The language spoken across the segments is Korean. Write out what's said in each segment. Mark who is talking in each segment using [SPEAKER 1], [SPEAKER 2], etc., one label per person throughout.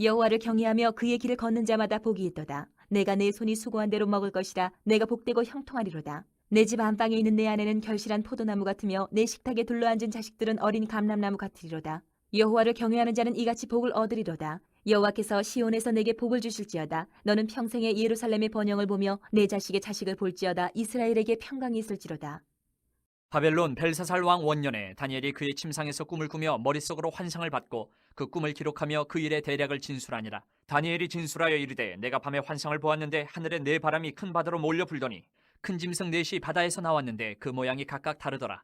[SPEAKER 1] 여호와를 경외하며 그의 길을 걷는 자마다 복이 있도다. 내가 내 손이 수고한 대로 먹을 것이라. 내가 복되고 형통하리로다. 내 집 안방에 있는 내 아내는 결실한 포도나무 같으며 내 식탁에 둘러앉은 자식들은 어린 감람나무 같으리로다. 여호와를 경외하는 자는 이같이 복을 얻으리로다. 여호와께서 시온에서 내게 복을 주실지어다. 너는 평생에 예루살렘의 번영을 보며 내 자식의 자식을 볼지어다. 이스라엘에게 평강이 있을지로다.
[SPEAKER 2] 바벨론 벨사살 왕 원년에 다니엘이 그의 침상에서 꿈을 꾸며 머릿속으로 환상을 받고 그 꿈을 기록하며 그 일의 대략을 진술하니라. 다니엘이 진술하여 이르되 내가 밤에 환상을 보았는데 하늘에 네 바람이 큰 바다로 몰려 불더니 큰 짐승 넷이 바다에서 나왔는데 그 모양이 각각 다르더라.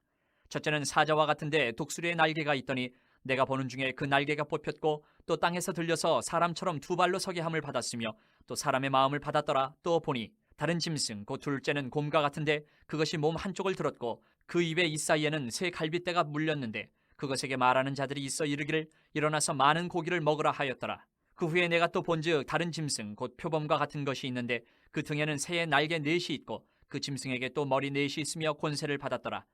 [SPEAKER 2] 첫째는 사자와 같은데 독수리의 날개가 있더니 내가 보는 중에 그 날개가 뽑혔고 또 땅에서 들려서 사람처럼 두 발로 서게 함을 받았으며 또 사람의 마음을 받았더라. 또 보니 다른 짐승 곧 둘째는 곰과 같은데 그것이 몸 한쪽을 들었고 그 입에 이 사이에는 새 갈빗대가 물렸는데 그것에게 말하는 자들이 있어 이르기를 일어나서 많은 고기를 먹으라 하였더라. 그 후에 내가 또 본즉 다른 짐승 곧 표범과 같은 것이 있는데 그 등에는 새의 날개 넷이 있고 그 짐승에게 또 머리 넷이 있으며 권세를 받았더라.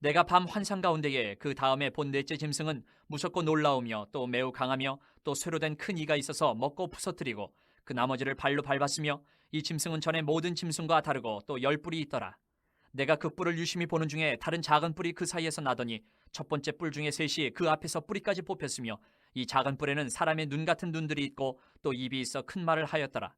[SPEAKER 2] 내가 밤 환상 가운데에 그 다음에 본 넷째 짐승은 무섭고 놀라우며 또 매우 강하며 또 쇠로 된 큰 이가 있어서 먹고 부서뜨리고 그 나머지를 발로 밟았으며 이 짐승은 전에 모든 짐승과 다르고 또 열 뿔이 있더라. 내가 그 뿔을 유심히 보는 중에 다른 작은 뿔이 그 사이에서 나더니 첫 번째 뿔 중에 셋이 그 앞에서 뿌리까지 뽑혔으며 이 작은 뿔에는 사람의 눈 같은 눈들이 있고 또 입이 있어 큰 말을 하였더라.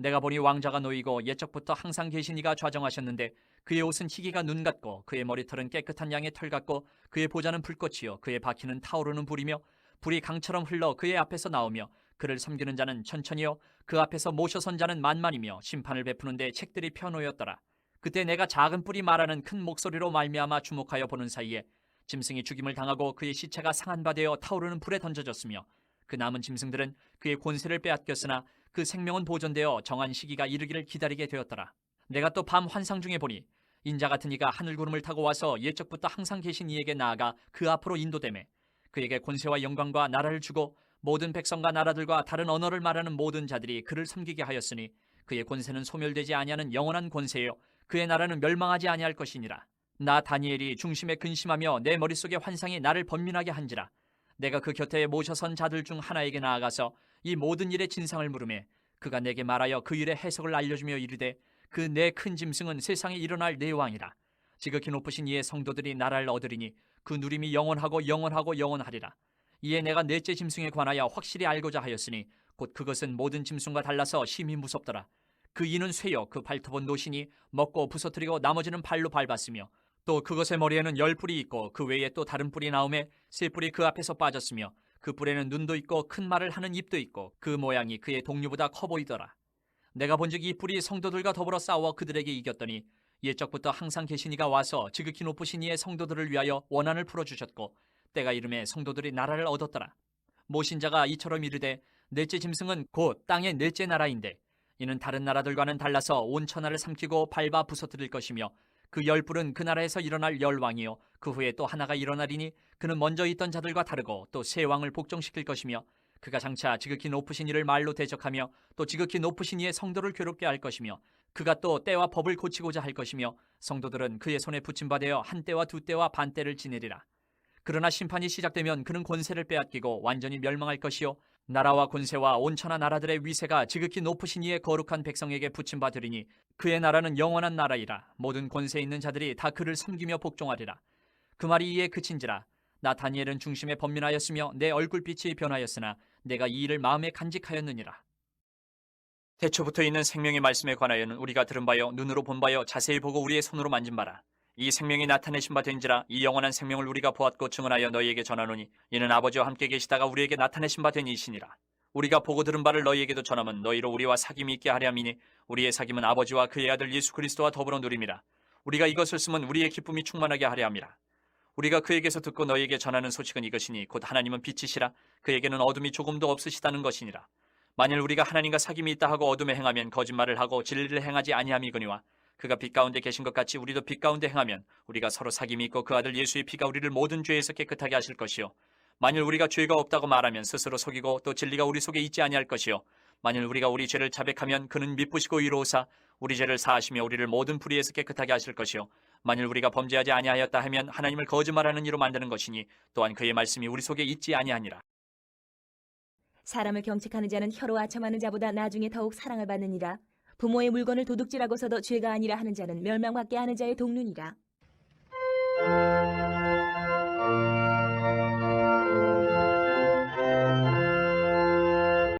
[SPEAKER 2] 내가 보니 왕자가 놓이고 옛적부터 항상 계신 이가 좌정하셨는데 그의 옷은 희기가 눈 같고 그의 머리털은 깨끗한 양의 털 같고 그의 보좌는 불꽃이요 그의 바퀴는 타오르는 불이며 불이 강처럼 흘러 그의 앞에서 나오며 그를 섬기는 자는 천천히요 그 앞에서 모셔선 자는 만만이며 심판을 베푸는데 책들이 펴놓였더라. 그때 내가 작은 뿔이 말하는 큰 목소리로 말미암아 주목하여 보는 사이에 짐승이 죽임을 당하고 그의 시체가 상한 바 되어 타오르는 불에 던져졌으며 그 남은 짐승들은 그의 권세를 빼앗겼으나 그 생명은 보존되어 정한 시기가 이르기를 기다리게 되었더라. 내가 또 밤 환상 중에 보니 인자 같은 이가 하늘 구름을 타고 와서 옛적부터 항상 계신 이에게 나아가 그 앞으로 인도되매 그에게 권세와 영광과 나라를 주고 모든 백성과 나라들과 다른 언어를 말하는 모든 자들이 그를 섬기게 하였으니 그의 권세는 소멸되지 아니하는 영원한 권세요 그의 나라는 멸망하지 아니할 것이니라. 나 다니엘이 중심에 근심하며 내 머릿속의 환상이 나를 번민하게 한지라. 내가 그 곁에 모셔선 자들 중 하나에게 나아가서 이 모든 일의 진상을 물으매 그가 내게 말하여 그 일의 해석을 알려주며 이르되 그 내 큰 짐승은 세상에 일어날 내 왕이라. 지극히 높으신 이의 성도들이 나라를 얻으리니 그 누림이 영원하고 영원하고 영원하리라. 이에 내가 넷째 짐승에 관하여 확실히 알고자 하였으니 곧 그것은 모든 짐승과 달라서 심히 무섭더라. 그 이는 쇠요 그 발톱은 노시니 먹고 부서뜨리고 나머지는 발로 밟았으며 또 그것의 머리에는 열 뿔이 있고 그 외에 또 다른 뿔이 나오매 세 뿔이 그 앞에서 빠졌으며 그 뿔에는 눈도 있고 큰 말을 하는 입도 있고 그 모양이 그의 동류보다 커 보이더라. 내가 본즉 이 뿔이 성도들과 더불어 싸워 그들에게 이겼더니 옛적부터 항상 계신 이가 와서 지극히 높으신 이의 성도들을 위하여 원한을 풀어주셨고 때가 이름에 성도들이 나라를 얻었더라. 모신자가 이처럼 이르되 넷째 짐승은 곧 땅의 넷째 나라인데 이는 다른 나라들과는 달라서 온 천하를 삼키고 밟아 부서뜨릴 것이며 그 열불은 그 나라에서 일어날 열왕이요 그 후에 또 하나가 일어나리니 그는 먼저 있던 자들과 다르고 또새 왕을 복종시킬 것이며 그가 장차 지극히 높으신 이를 말로 대적하며 또 지극히 높으신 이의 성도를 괴롭게 할 것이며 그가 또 때와 법을 고치고자 할 것이며 성도들은 그의 손에 붙임받아 한 때와 두 때와 반 때를 지내리라 그러나 심판이 시작되면 그는 권세를 빼앗기고 완전히 멸망할 것이요. 나라와 권세와 온천하 나라들의 위세가 지극히 높으신 이의 거룩한 백성에게 붙임받으리니 그의 나라는 영원한 나라이라. 모든 권세 있는 자들이 다 그를 섬기며 복종하리라. 그 말이 이에 그친지라. 나 다니엘은 중심에 번민하였으며 내 얼굴빛이 변하였으나 내가 이 일을 마음에 간직하였느니라. 태초부터 있는 생명의 말씀에 관하여는 우리가 들은 바요 눈으로 본 바요 자세히 보고 우리의 손으로 만진 바라 이 생명이 나타내신 바 된지라 이 영원한 생명을 우리가 보았고 증언하여 너희에게 전하노니 이는 아버지와 함께 계시다가 우리에게 나타내신 바 된 이시니라. 우리가 보고 들은 바를 너희에게도 전하면 너희로 우리와 사귐이 있게 하려 함이니 우리의 사귐은 아버지와 그의 아들 예수 그리스도와 더불어 누림이라. 우리가 이것을 쓰면 우리의 기쁨이 충만하게 하려 함이라. 우리가 그에게서 듣고 너희에게 전하는 소식은 이것이니 곧 하나님은 빛이시라. 그에게는 어둠이 조금도 없으시다는 것이니라. 만일 우리가 하나님과 사귐이 있다 하고 어둠에 행하면 거짓말을 하고 진리를 행하지 아니함이거니와 그가 빛 가운데 계신 것 같이 우리도 빛 가운데 행하면 우리가 서로 사귐이 있고 그 아들 예수의 피가 우리를 모든 죄에서 깨끗하게 하실 것이요. 만일 우리가 죄가 없다고 말하면 스스로 속이고 또 진리가 우리 속에 있지 아니할 것이요. 만일 우리가 우리 죄를 자백하면 그는 미쁘시고 의로우사 우리 죄를 사하시며 우리를 모든 불의에서 깨끗하게 하실 것이요. 만일 우리가 범죄하지 아니하였다 하면 하나님을 거짓말하는 이로 만드는 것이니 또한 그의 말씀이 우리 속에 있지 아니하니라.
[SPEAKER 1] 사람을 경책하는 자는 혀로 아첨하는 자보다 나중에 더욱 사랑을 받느니라. 부모의 물건을 도둑질하고서도 죄가 아니라 하는 자는 멸망받게 하는 자의 동륜이라.